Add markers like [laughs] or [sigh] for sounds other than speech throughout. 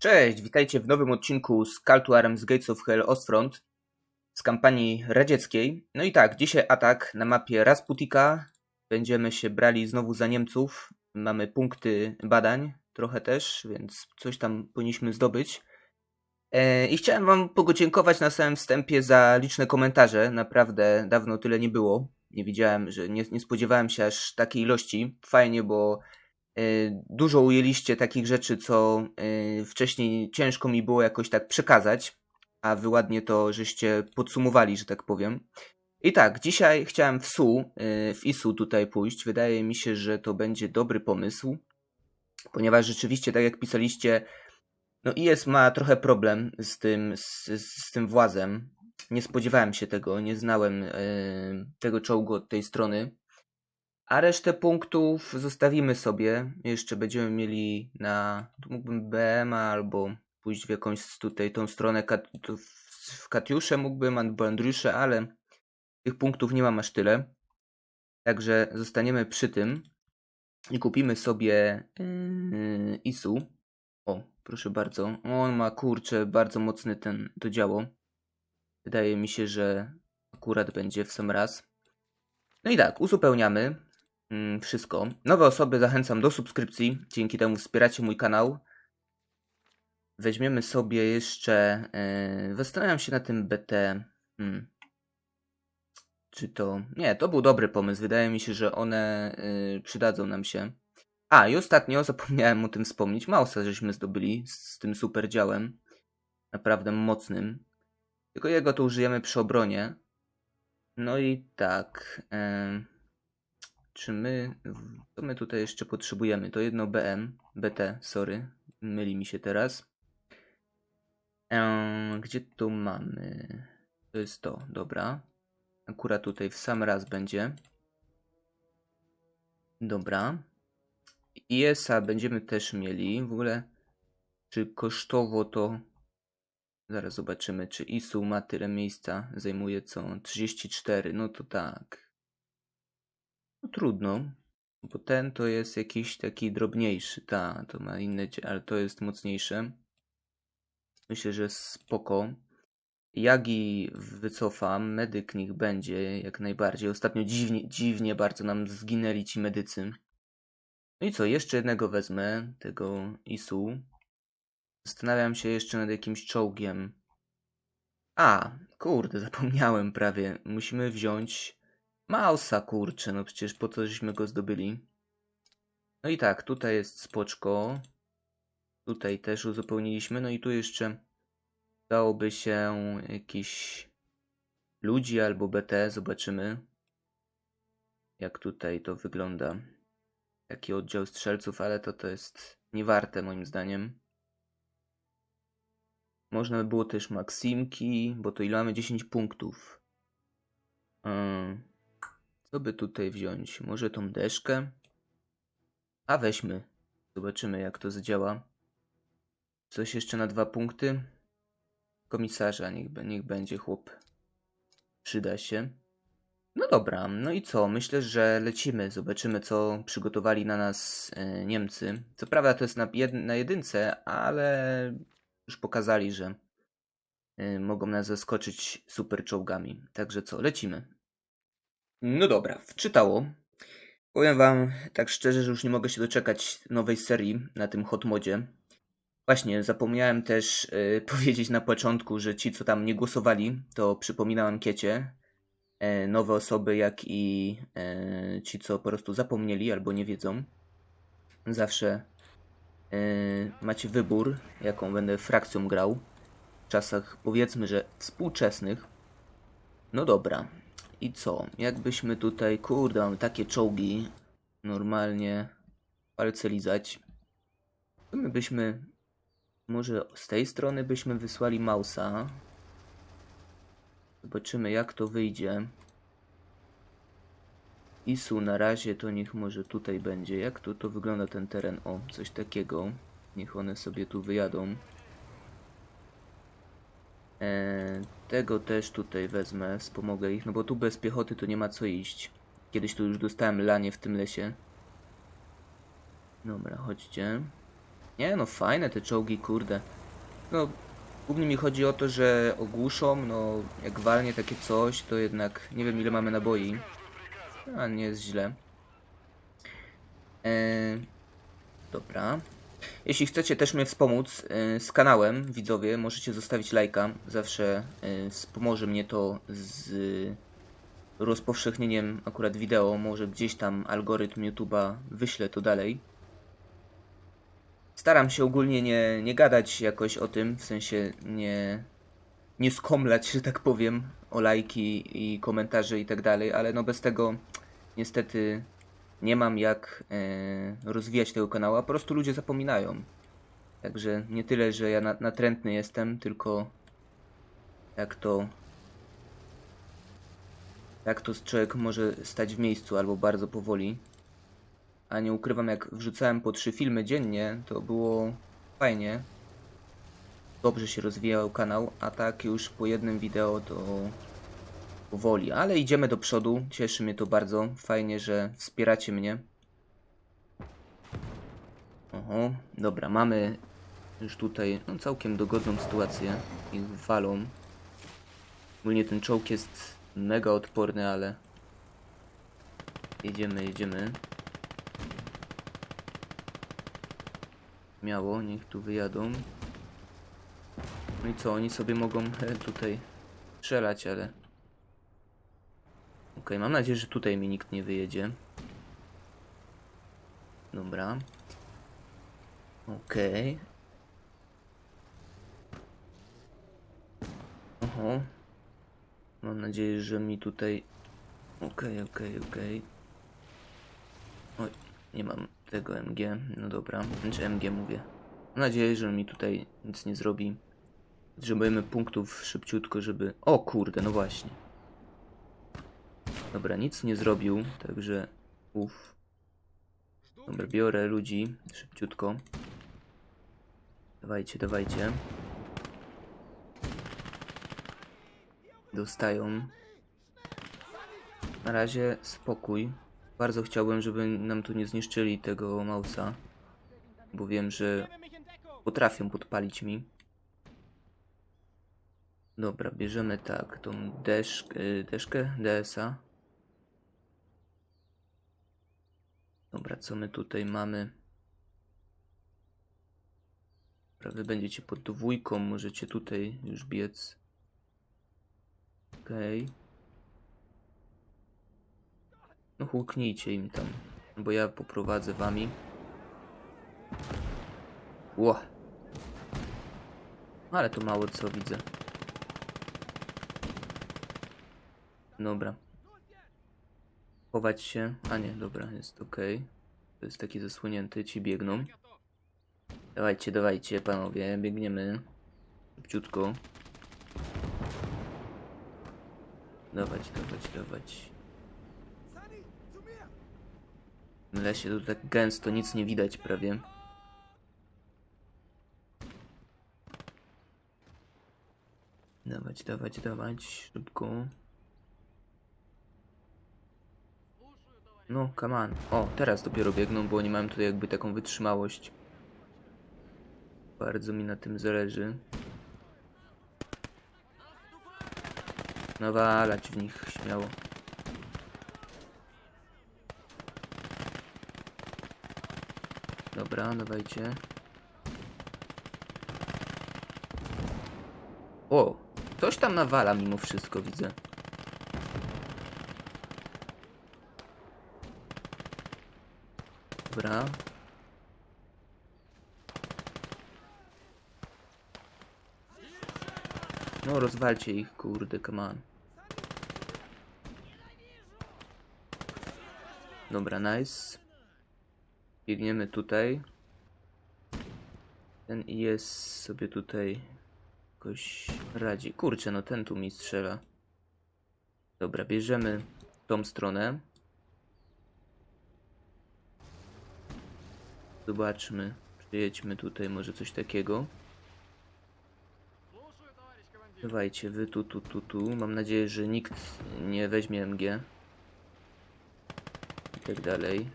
Cześć, witajcie w nowym odcinku z Call to Arms Gates of Hell Ostfront z kampanii radzieckiej. No i tak, dzisiaj atak na mapie Rasputika. Będziemy się brali znowu za Niemców. Mamy punkty badań, trochę też, więc coś tam powinniśmy zdobyć. E, I chciałem wam podziękować na samym wstępie za liczne komentarze. Naprawdę dawno tyle nie było. Nie widziałem, że nie, nie spodziewałem się aż takiej ilości. Fajnie, bo dużo ujęliście takich rzeczy, co e, wcześniej ciężko mi było jakoś tak przekazać, a wy ładnie to żeście podsumowali, że tak powiem. I tak, dzisiaj chciałem w SU, e, w ISU tutaj pójść. Wydaje mi się, że to będzie dobry pomysł, ponieważ rzeczywiście, tak jak pisaliście, no IS ma trochę problem z tym, z, z tym włazem. Nie spodziewałem się tego, nie znałem e, tego czołgu od tej strony. A resztę punktów zostawimy sobie. Jeszcze będziemy mieli na. Tu mógłbym BM albo pójść w jakąś tutaj tą stronę. Kat, w, Katiusze mógłbym, albo Andriusze, ale tych punktów nie mam aż tyle. Także zostaniemy przy tym i kupimy sobie yy, ISU. O, proszę bardzo. On ma kurczę bardzo mocny ten to działo. Wydaje mi się, że akurat będzie w sam raz. No i tak, uzupełniamy wszystko. Nowe osoby zachęcam do subskrypcji. Dzięki temu wspieracie mój kanał. Weźmiemy sobie jeszcze. Yy, zastanawiam się na tym BT. Hmm. Czy to. Nie, to był dobry pomysł. Wydaje mi się, że one yy, przydadzą nam się. A, i ostatnio zapomniałem o tym wspomnieć. Mausa żeśmy zdobyli z, z tym super działem. Naprawdę mocnym. Tylko jego to użyjemy przy obronie. No i tak. em, czy my. Co my tutaj jeszcze potrzebujemy? To jedno BM. BT, sorry. Myli mi się teraz. Em, gdzie tu mamy? To jest to, dobra. Akurat tutaj w sam raz będzie. Dobra. IS-a będziemy też mieli. W ogóle, czy kosztowo to. Zaraz zobaczymy, czy ISU ma tyle miejsca. Zajmuje co? 34. No to tak. No trudno. Bo ten to jest jakiś taki drobniejszy. Ta, to ma inne, ale to jest mocniejsze. Myślę, że spoko. Jagi wycofam, medyk niech będzie jak najbardziej. Ostatnio dziwnie, dziwnie bardzo nam zginęli ci medycy. No i co, jeszcze jednego wezmę, tego ISU. Zastanawiam się jeszcze nad jakimś czołgiem. A, kurde, zapomniałem prawie. Musimy wziąć Mausa, kurczę, no przecież po to żeśmy go zdobyli. No i tak, tutaj jest spoczko. Tutaj też uzupełniliśmy. No i tu jeszcze dałoby się jakiś ludzi albo BT. Zobaczymy, jak tutaj to wygląda. Taki oddział strzelców, ale to to jest niewarte moim zdaniem. Można by było też Maksimki, bo to ile mamy 10 punktów. Ym, Co by tutaj wziąć? Może tą deszkę? A weźmy. Zobaczymy jak to zadziała. Coś jeszcze na dwa punkty? Komisarza, niech, niech będzie chłop. Przyda się. No dobra, no i co? Myślę, że lecimy. Zobaczymy, co przygotowali na nas e, Niemcy. Co prawda to jest na, jed na jedynce, ale już pokazali, że e, mogą nas zaskoczyć super czołgami. Także co, lecimy. No dobra, wczytało. Powiem wam tak szczerze, że już nie mogę się doczekać nowej serii na tym hot modzie. Właśnie, zapomniałem też e, [laughs] powiedzieć na początku, że ci, co tam nie głosowali, to przypominam ankiecie. E, nowe osoby, jak i e, ci, co po prostu zapomnieli albo nie wiedzą. Zawsze e, macie wybór, jaką będę frakcją grał. W czasach powiedzmy, że współczesnych. No dobra. I co? Jakbyśmy tutaj, kurde, mamy takie czołgi. Normalnie palce lizać. To my byśmy, może z tej strony byśmy wysłali Mausa. Zobaczymy jak to wyjdzie. Isu na razie to niech może tutaj będzie. Jak to, to wygląda ten teren? O, coś takiego. Niech one sobie tu wyjadą. Eee, tego też tutaj wezmę, wspomogę ich, no bo tu bez piechoty to nie ma co iść. Kiedyś tu już dostałem lanie w tym lesie. Dobra, chodźcie. Nie no, fajne te czołgi, kurde. No, głównie mi chodzi o to, że ogłuszą, no, jak walnie takie coś, to jednak nie wiem ile mamy naboi. A, nie jest źle. Eee, dobra. Jeśli chcecie też mnie wspomóc e, z kanałem, widzowie, możecie zostawić lajka. Zawsze e, wspomoże mnie to z rozpowszechnieniem akurat wideo. Może gdzieś tam algorytm YouTube'a wyśle to dalej. Staram się ogólnie nie, nie gadać jakoś o tym, w sensie nie, nie skomlać, że tak powiem, o lajki i komentarze i tak dalej, ale no bez tego niestety nie mam jak e, rozwijać tego kanału, a po prostu ludzie zapominają. Także nie tyle, że ja na, natrętny jestem, tylko jak to jak to człowiek może stać w miejscu albo bardzo powoli. A nie ukrywam, jak wrzucałem po trzy filmy dziennie, to było fajnie. Dobrze się rozwijał kanał, a tak już po jednym wideo to powoli. Ale idziemy do przodu, cieszy mnie to bardzo. Fajnie, że wspieracie mnie. Oho, dobra, mamy już tutaj no, całkiem dogodną sytuację. Ich walą. Ogólnie ten czołg jest mega odporny, ale jedziemy, jedziemy. Miało, niech tu wyjadą. No i co, oni sobie mogą [laughs] tutaj strzelać, ale... Okej, mam nadzieję, że tutaj mi nikt nie wyjedzie. Dobra. Okej. Oho. Mam nadzieję, że mi tutaj... Okej, okej, okej. Oj, nie mam tego MG. No dobra, znaczy MG mówię. Mam nadzieję, że mi tutaj nic nie zrobi. Potrzebujemy punktów szybciutko, żeby... O kurde, no właśnie. Dobra, nic nie zrobił, także... Uff. Dobra, biorę ludzi szybciutko. Dawajcie, dawajcie. Dostają. Na razie spokój. Bardzo chciałbym, żeby nam tu nie zniszczyli tego mausa. Bo wiem, że potrafią podpalić mi. Dobra, bierzemy tak, tą deszkę, deszkę DSA. Dobra, co my tutaj mamy? Dobra, wy będziecie pod dwójką, możecie tutaj już biec. Okej. No huknijcie im tam, bo ja poprowadzę wami. Ło. Ale to mało co widzę. Dobra. Chować się. A nie, dobra, jest ok. To jest taki zasłonięty, ci biegną. Dawajcie, dawajcie, panowie, biegniemy. Szybciutko. Dawać, dawać, dawać. W lesie tu tak gęsto, nic nie widać prawie. Dawać, dawać, dawać, szybko. No, come on. O, teraz dopiero biegną, bo oni mają tutaj jakby taką wytrzymałość. Bardzo mi na tym zależy. Nawalać w nich śmiało. Dobra, dawajcie. O, coś tam nawala mimo wszystko, widzę. Dobra. No, rozwalcie ich, kurde, come on. Dobra, nice. Biegniemy tutaj. Ten jest sobie tutaj jakoś radzi. Kurczę, no ten tu mi strzela. Dobra, bierzemy tą stronę. Zobaczmy. Przyjedźmy tutaj, może coś takiego. Dawajcie, wy tu, tu, tu, tu. Mam nadzieję, że nikt nie weźmie MG. I tak dalej.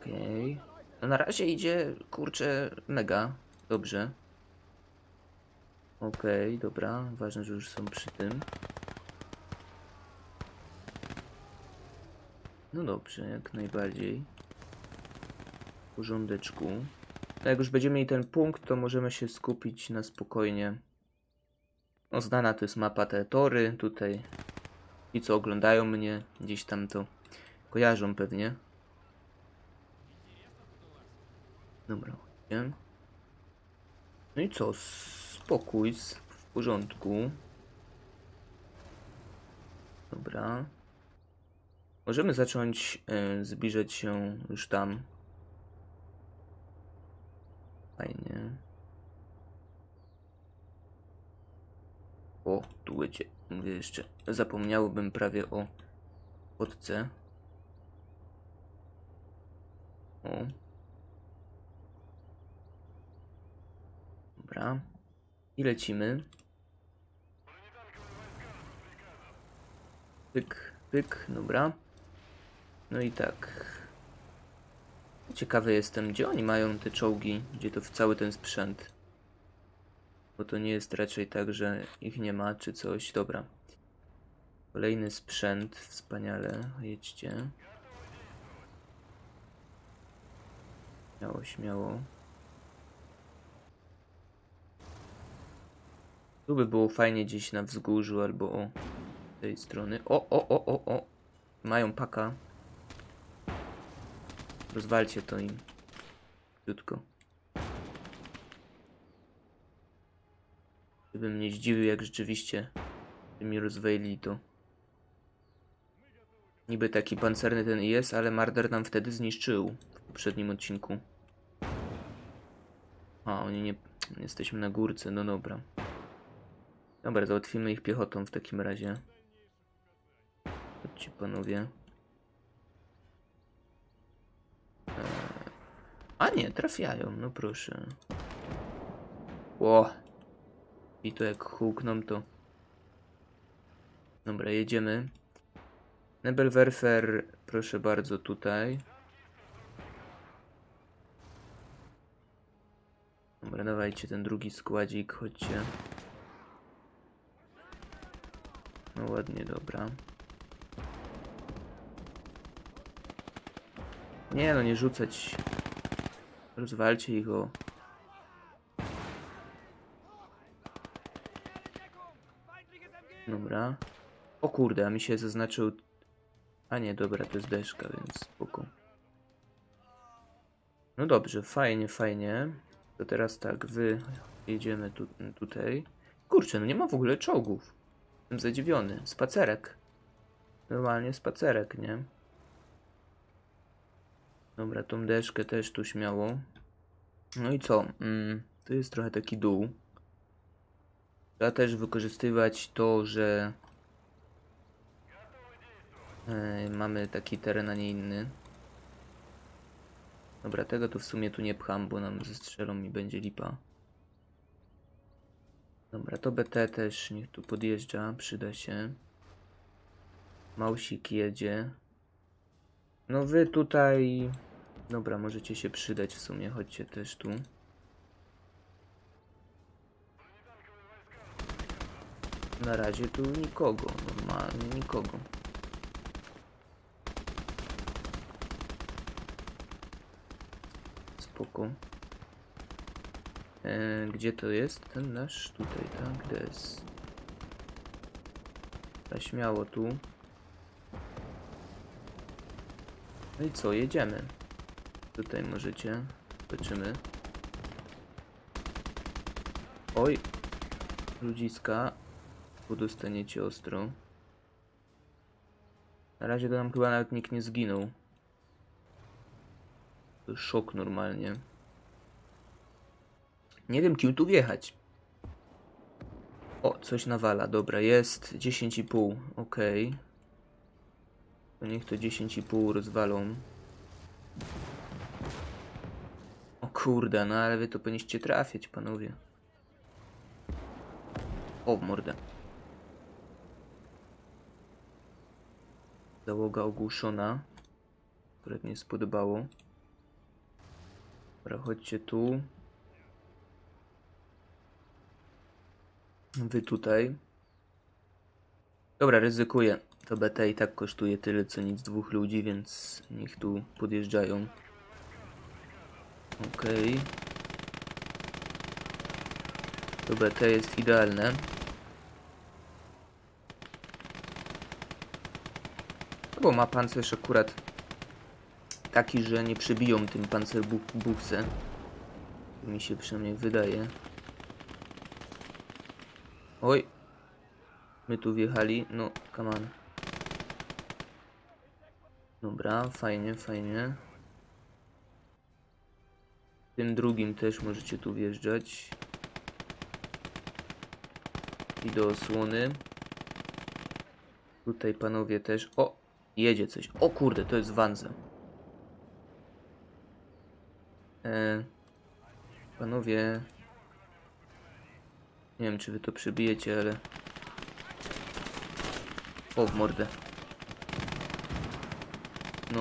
Okej. No na razie idzie, kurczę, mega. Dobrze. Okej, dobra. Ważne, że już są przy tym. No dobrze, jak najbardziej. W porządeczku. Tak jak już będziemy mieli ten punkt, to możemy się skupić na spokojnie. No znana to jest mapa te tory. Tutaj ci, co oglądają mnie, gdzieś tam to kojarzą pewnie. Dobra, chodźcie. No i co? Spokój, w porządku. Dobra. Możemy zacząć e, zbliżać się już tam. Fajnie. O, tu będzie. Jeszcze. Zapomniałbym prawie o podce. O. Dobra. I lecimy. Pyk, pyk, dobra. No i tak. Ciekawy jestem, gdzie oni mają te czołgi, gdzie to cały ten sprzęt. Bo to nie jest raczej tak, że ich nie ma, czy coś. Dobra. Kolejny sprzęt, wspaniale. Jedźcie. Śmiało, śmiało. Tu by było fajnie gdzieś na wzgórzu albo o tej strony. O, o, o, o, o. Mają paka. Rozwalcie to im. Krótko. Gdybym nie zdziwił, jak rzeczywiście mi rozwalili to. Niby taki pancerny ten jest, ale Marder nam wtedy zniszczył w poprzednim odcinku. A, oni nie... Jesteśmy na górce, no dobra. Dobra, załatwimy ich piechotą w takim razie. Chodźcie panowie. A nie, trafiają, no proszę. Ło. I to jak hukną to... Dobra, jedziemy. Nebelwerfer, proszę bardzo, tutaj. Dobra, dawajcie ten drugi składzik, chodźcie. No ładnie, dobra. Nie no, nie rzucać. Rozwalcie ich o... Dobra. O kurde, a mi się zaznaczył... A nie, dobra, to jest deszka, więc spoko. No dobrze, fajnie, fajnie. To teraz tak, wy jedziemy tu, tutaj. Kurczę, no nie ma w ogóle czołgów. Jestem zadziwiony. Spacerek. Normalnie spacerek, nie? Dobra, tą deszkę też tu śmiało. No i co? Mm, to jest trochę taki dół. Trzeba też wykorzystywać to, że e, mamy taki teren, a nie inny. Dobra, tego to w sumie tu nie pcham, bo nam zestrzelą i będzie lipa. Dobra, to BT też niech tu podjeżdża, przyda się. Mausik jedzie. No wy tutaj... Dobra, możecie się przydać w sumie, chodźcie też tu. Na razie tu nikogo, normalnie nikogo. Spoko. E, gdzie to jest? Ten nasz tutaj, tak? Des. Ta śmiało tu. No i co, jedziemy. Tutaj możecie. Zobaczymy. Oj. Ludziska. Bo dostaniecie ostro. Na razie to nam chyba nawet nikt nie zginął. To szok normalnie. Nie wiem, kim tu wjechać. O, coś nawala. Dobra, jest 10,5. Okej. To niech to 10,5 rozwalą. O kurde, no ale wy to powinniście trafiać, panowie. O, mordę. Załoga ogłuszona. Akurat nie spodobało. Dobra, chodźcie tu. Wy tutaj. Dobra, ryzykuję. To BT i tak kosztuje tyle co nic dwóch ludzi, więc niech tu podjeżdżają. Okej. To BT jest idealne. Bo ma pancerz akurat taki, że nie przebiją tym pancerbuchse. Mi się przynajmniej wydaje. Oj. My tu wjechali. No, come on. Dobra, fajnie, fajnie. Tym drugim też możecie tu wjeżdżać. I do osłony. Tutaj panowie też. O! Jedzie coś. O kurde, to jest Wanze. E, panowie. Nie wiem, czy wy to przebijecie, ale. O, w mordę. No.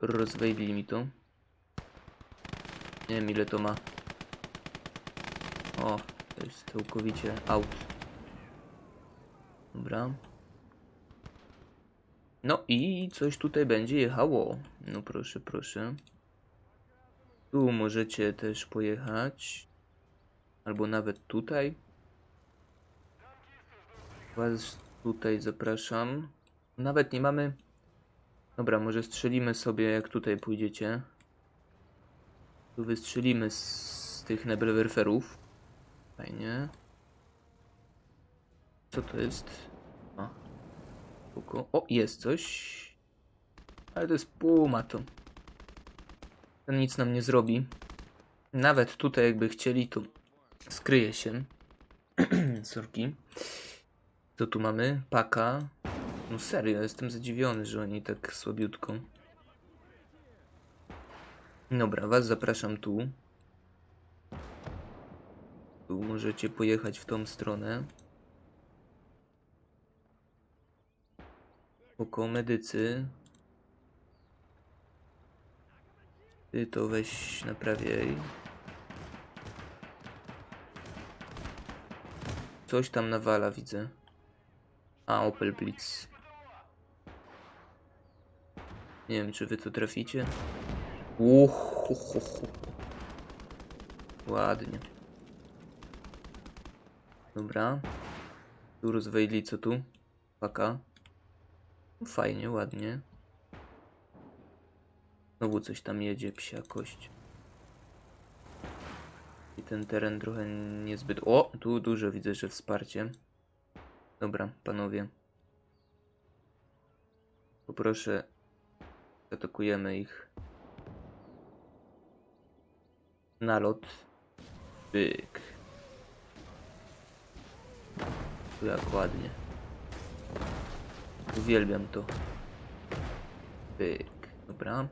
Rozwejbili mi to. Nie wiem, ile to ma. O, to jest całkowicie out. Dobra. No i coś tutaj będzie jechało. No proszę, proszę. Tu możecie też pojechać. Albo nawet tutaj. Was tutaj zapraszam. Nawet nie mamy. Dobra, może strzelimy sobie, jak tutaj pójdziecie. Tu wystrzelimy z tych nebelwerferów. Fajnie. Co to jest? A. Spoko. O, jest coś. Ale to jest puma to. Ten nic nam nie zrobi. Nawet tutaj jakby chcieli, to skryje się. [clears throat] Sorki. Co tu mamy? Paka. No serio, jestem zadziwiony, że oni tak słabiutko. Dobra, was zapraszam tu. Tu możecie pojechać w tą stronę. Oko medycy. Ty to weź naprawiaj. Coś tam nawala, widzę. A, Opel Blitz. Nie wiem, czy wy to traficie. Uhuhuhu. Ładnie. Dobra. Tu rozwejli, co tu? Paka. No Fajnie, ładnie. Znowu coś tam jedzie, psia kość. I ten teren trochę niezbyt... O! Tu dużo widzę, że wsparcie. Dobra, panowie. Poproszę. Atakujemy ich. Nalot. Byk. Jak ładnie. Uwielbiam to. Byk. Dobra.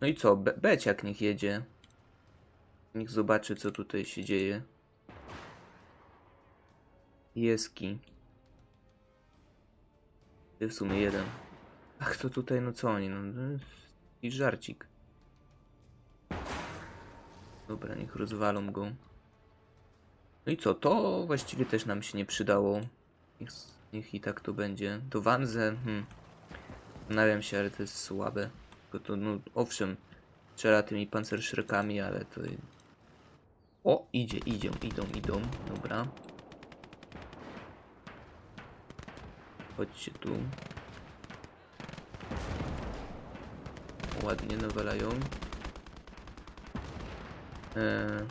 No i co? Be Beciak niech jedzie. Niech zobaczy, co tutaj się dzieje. Jeski. W sumie jeden. Ach, to tutaj, no co oni, no, I żarcik. Dobra, niech rozwalą go. No i co, to właściwie też nam się nie przydało. Niech, niech i tak to będzie. To Wanze, hmm. Zastanawiam się, ale to jest słabe. Tylko to, no, owszem, strzela tymi pancerszrekami, ale to... O, idzie, idzie, idą, idą, dobra. Chodźcie tu. Ładnie nawalają. Eee.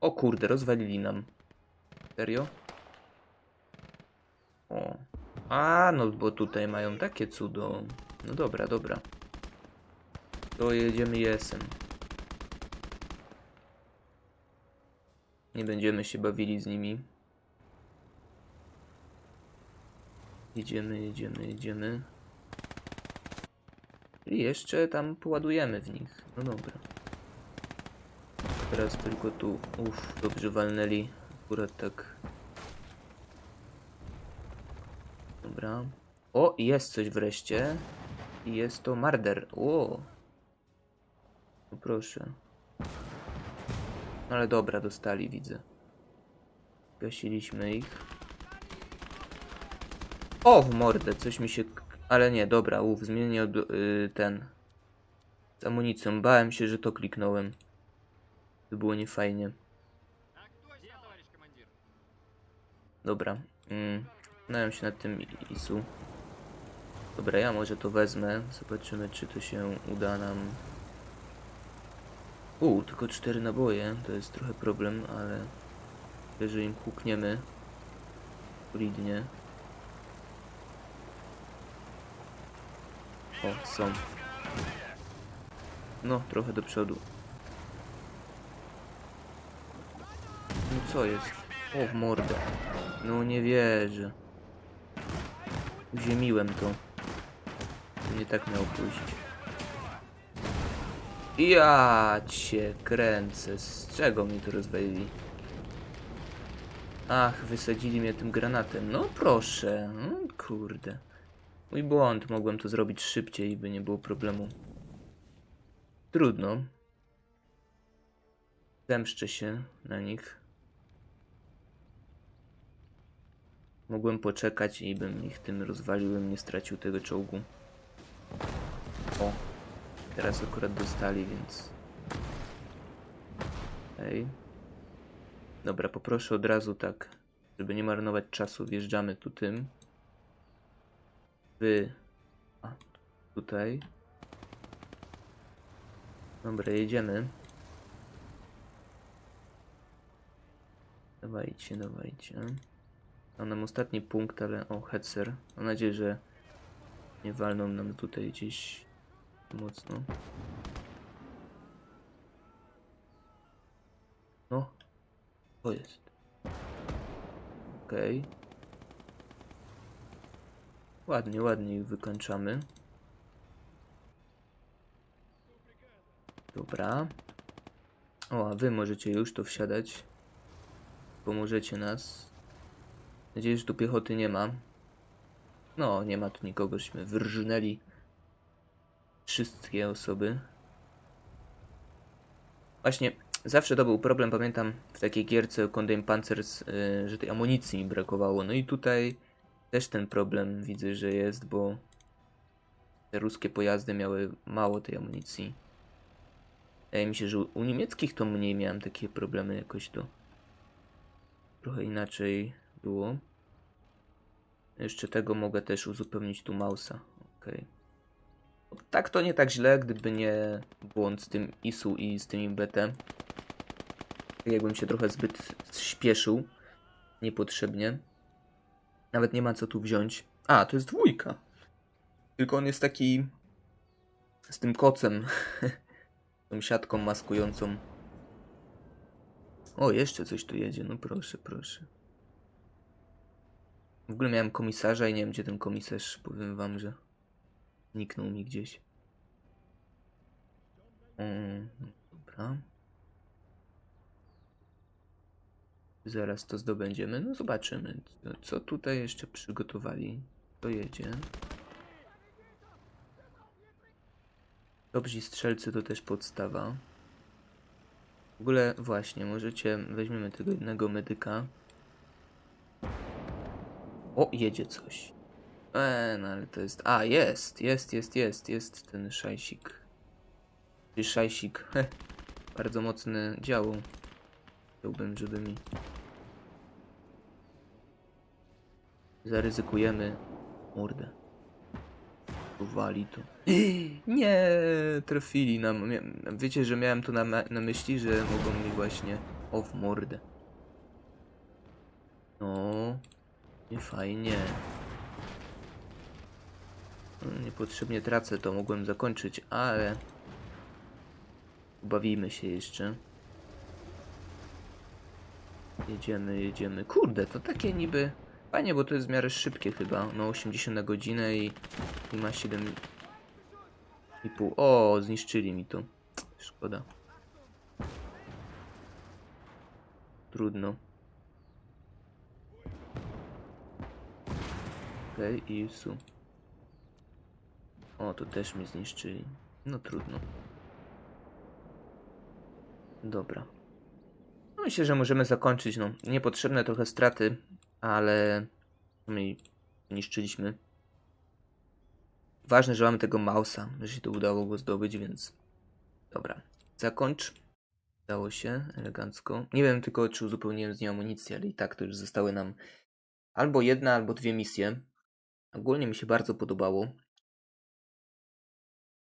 O kurde, rozwalili nam. Serio? O. A, no bo tutaj mają takie cudo. No dobra, dobra. To jedziemy jesem. Nie będziemy się bawili z nimi. Jedziemy, jedziemy, jedziemy. I jeszcze tam poładujemy w nich. No dobra. Teraz tylko tu. Uff, dobrze walnęli. Akurat tak. Dobra. O, jest coś wreszcie. Jest to Marder. O. No proszę. No ale dobra, dostali, widzę. Gasiliśmy ich. O, w mordę, coś mi się... Ale nie, dobra, ów, zmienię od, y, ten... Z amunicją. Bałem się, że to kliknąłem. To było niefajnie. Dobra. Mm. Znałem się nad tym Isu. Dobra, ja może to wezmę. Zobaczymy, czy to się uda nam. U, tylko cztery naboje. To jest trochę problem, ale jeżeli im hukniemy solidnie. O, są. No, trochę do przodu. Co jest? O, mordę. No nie wierzę. Uziemiłem to. To nie tak miał pójść. Ja cię kręcę. Z czego mi to rozwalili? Ach, wysadzili mnie tym granatem. No proszę. No, kurde. Mój błąd. Mogłem to zrobić szybciej, by nie było problemu. Trudno. Zemszczę się na nich. Mogłem poczekać i bym ich tym rozwalił, bym nie stracił tego czołgu. O, teraz akurat dostali, więc... Ej. Dobra, poproszę od razu tak, żeby nie marnować czasu, wjeżdżamy tu tym. Wy... A, tutaj. Dobra, jedziemy. Dawajcie, dawajcie. Mam nam ostatni punkt, ale o, Hetzer. Mam nadzieję, że nie walną nam tutaj gdzieś mocno. No, to jest. Okej. Ładnie, ładnie ich wykończamy. Dobra. O, a wy możecie już to wsiadać. Pomożecie nas. Nadzieję, że tu piechoty nie ma. No, nie ma tu nikogo, żeśmy wyrżnęli wszystkie osoby. Właśnie, zawsze to był problem, pamiętam w takiej gierce Condemn Panzers, yy, że tej amunicji mi brakowało. No i tutaj też ten problem widzę, że jest, bo te ruskie pojazdy miały mało tej amunicji. Wydaje mi się, że u niemieckich to mniej miałem takie problemy jakoś to trochę inaczej było. Jeszcze tego mogę też uzupełnić tu mausa. Okej. Tak to nie tak źle, gdyby nie błąd z tym ISU i z tymi BT. Tak Jakbym się trochę zbyt śpieszył. Niepotrzebnie. Nawet nie ma co tu wziąć. A, to jest dwójka. Tylko on jest taki z tym kocem. [laughs] Tą siatką maskującą. O, jeszcze coś tu jedzie. No proszę, proszę. W ogóle miałem komisarza i nie wiem, gdzie ten komisarz. Powiem wam, że zniknął mi gdzieś. Mm, dobra. Zaraz to zdobędziemy. No zobaczymy, co tutaj jeszcze przygotowali. To jedzie. Dobrzy strzelcy to też podstawa. W ogóle właśnie, możecie, weźmiemy tego jednego medyka. O, jedzie coś. Eee, no ale to jest... A, jest, jest, jest, jest, jest ten szajsik. Czy szajsik. [laughs] Heh, bardzo mocne działo. Chciałbym, żeby mi... Zaryzykujemy mordę. Wali to. [gasps] Nie, trafili nam. Wiecie, że miałem to na, na myśli, że mogą mi właśnie... O, w mordę. No, nie fajnie. No, Niepotrzebnie tracę to, mogłem zakończyć, ale... Bawimy się jeszcze. Jedziemy, jedziemy. Kurde, to takie niby... Fajnie, bo to jest w miarę szybkie chyba. No 80 na godzinę i, i ma 7 i pół. O, zniszczyli mi to. Szkoda. Trudno. Okej, okay, i su. O, to też mi zniszczyli. No trudno. Dobra. No myślę, że możemy zakończyć. No, niepotrzebne trochę straty, ale my niszczyliśmy. Ważne, że mamy tego Mausa, że się to udało go zdobyć, więc dobra. Zakończ. Udało się elegancko. Nie wiem tylko, czy uzupełniłem z nią amunicję, ale i tak to już zostały nam albo jedna, albo dwie misje. Ogólnie mi się bardzo podobało.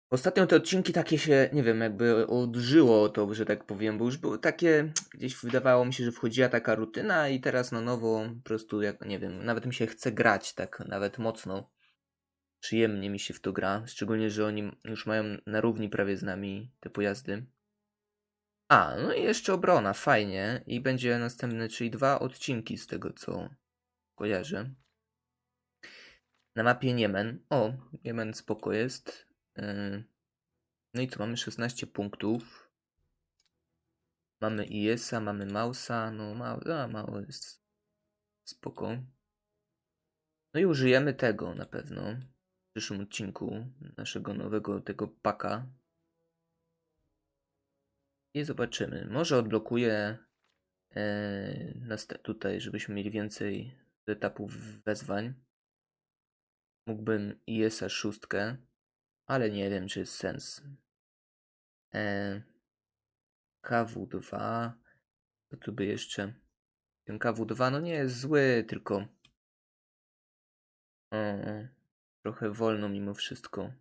Ostatnio te odcinki takie się, nie wiem, jakby odżyło to, że tak powiem, bo już były takie, gdzieś wydawało mi się, że wchodziła taka rutyna i teraz na nowo po prostu, jak, nie wiem, nawet mi się chce grać tak nawet mocno. Przyjemnie mi się w to gra, szczególnie, że oni już mają na równi prawie z nami te pojazdy. A, no i jeszcze obrona, fajnie. I będzie następny, czyli dwa odcinki z tego, co kojarzę. Na mapie Niemen. O, Niemen spoko jest. Yy. No i co, mamy 16 punktów. Mamy IS-a, mamy Mausa, no mało, a, jest spoko. No i użyjemy tego na pewno w przyszłym odcinku naszego nowego tego paka. I zobaczymy. Może odblokuję e, nast- tutaj, żebyśmy mieli więcej etapów wezwań. Mógłbym IS-a szóstkę, ale nie wiem, czy jest sens. E, KW2. Co tu by jeszcze? Ten KW2 no nie jest zły, tylko o, trochę wolno mimo wszystko.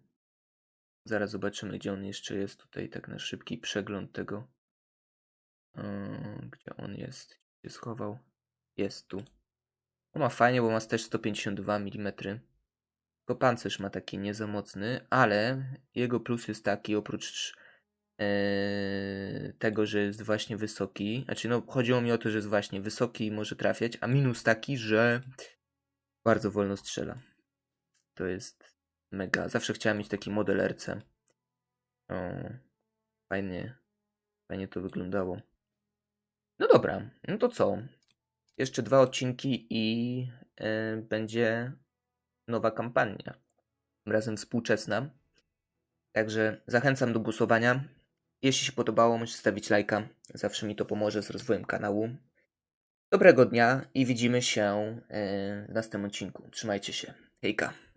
Zaraz zobaczymy, gdzie on jeszcze jest. Tutaj tak na szybki przegląd tego. Yy, Gdzie on jest? Gdzie się schował? Jest tu. Ma fajnie, bo ma też 152 mm. Tylko pancerz ma taki nie mocny, ale jego plus jest taki, oprócz yy, tego, że jest właśnie wysoki. Znaczy, no, chodziło mi o to, że jest właśnie wysoki i może trafiać, a minus taki, że bardzo wolno strzela. To jest mega. Zawsze chciałem mieć taki model RC. O, fajnie, fajnie to wyglądało. No dobra, no to co? Jeszcze dwa odcinki i e, będzie nowa kampania. Tym razem współczesna. Także zachęcam do głosowania. Jeśli się podobało, możecie stawić lajka. Zawsze mi to pomoże z rozwojem kanału. Dobrego dnia i widzimy się e, w następnym odcinku. Trzymajcie się. Hejka.